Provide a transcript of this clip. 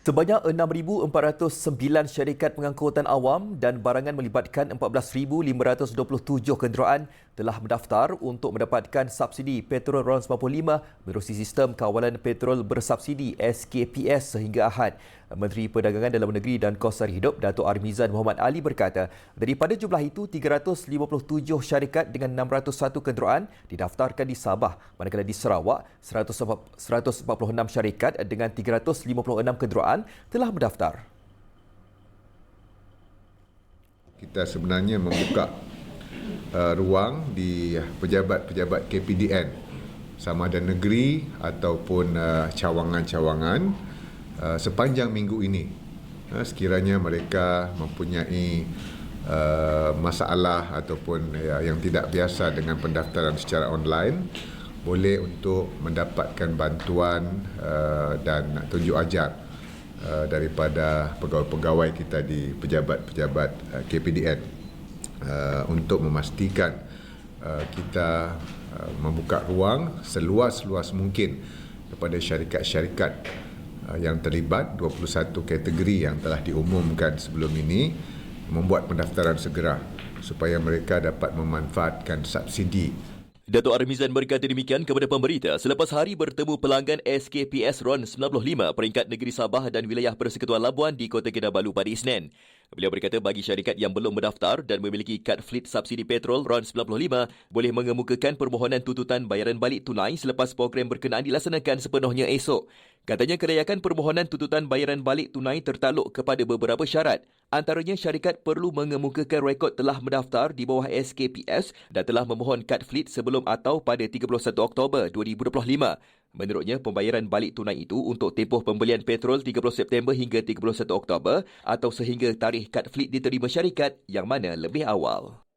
Sebanyak 6,409 syarikat pengangkutan awam dan barangan melibatkan 14,527 kenderaan telah mendaftar untuk mendapatkan subsidi petrol RON 95 menerusi sistem kawalan petrol bersubsidi SKPS sehingga Ahad. Menteri Perdagangan Dalam Negeri dan Kos Sari Hidup Datuk Armizan Muhammad Ali berkata, daripada jumlah itu 357 syarikat dengan 601 kenderaan didaftarkan di Sabah, manakala di Sarawak 146 syarikat dengan 356 kenderaan telah mendaftar. Kita sebenarnya membuka uh, ruang di pejabat-pejabat KPDN sama ada negeri ataupun uh, cawangan-cawangan Uh, sepanjang minggu ini. Uh, sekiranya mereka mempunyai uh, masalah ataupun ya, yang tidak biasa dengan pendaftaran secara online boleh untuk mendapatkan bantuan dan tunjuk ajar daripada pegawai-pegawai kita di pejabat-pejabat KPDN untuk memastikan kita membuka ruang seluas-luas mungkin kepada syarikat-syarikat Uh, yang terlibat 21 kategori yang telah diumumkan sebelum ini membuat pendaftaran segera supaya mereka dapat memanfaatkan subsidi Datuk Armizan berkata demikian kepada pemberita selepas hari bertemu pelanggan SKPS RON 95 peringkat negeri Sabah dan wilayah Persekutuan Labuan di Kota Kinabalu pada Isnin. Beliau berkata bagi syarikat yang belum mendaftar dan memiliki kad fleet subsidi petrol RON 95 boleh mengemukakan permohonan tuntutan bayaran balik tunai selepas program berkenaan dilaksanakan sepenuhnya esok. Katanya kerayakan permohonan tuntutan bayaran balik tunai tertaluk kepada beberapa syarat. Antaranya syarikat perlu mengemukakan rekod telah mendaftar di bawah SKPS dan telah memohon kad fleet sebelum atau pada 31 Oktober 2025. Menurutnya, pembayaran balik tunai itu untuk tempoh pembelian petrol 30 September hingga 31 Oktober atau sehingga tarikh kad fleet diterima syarikat yang mana lebih awal.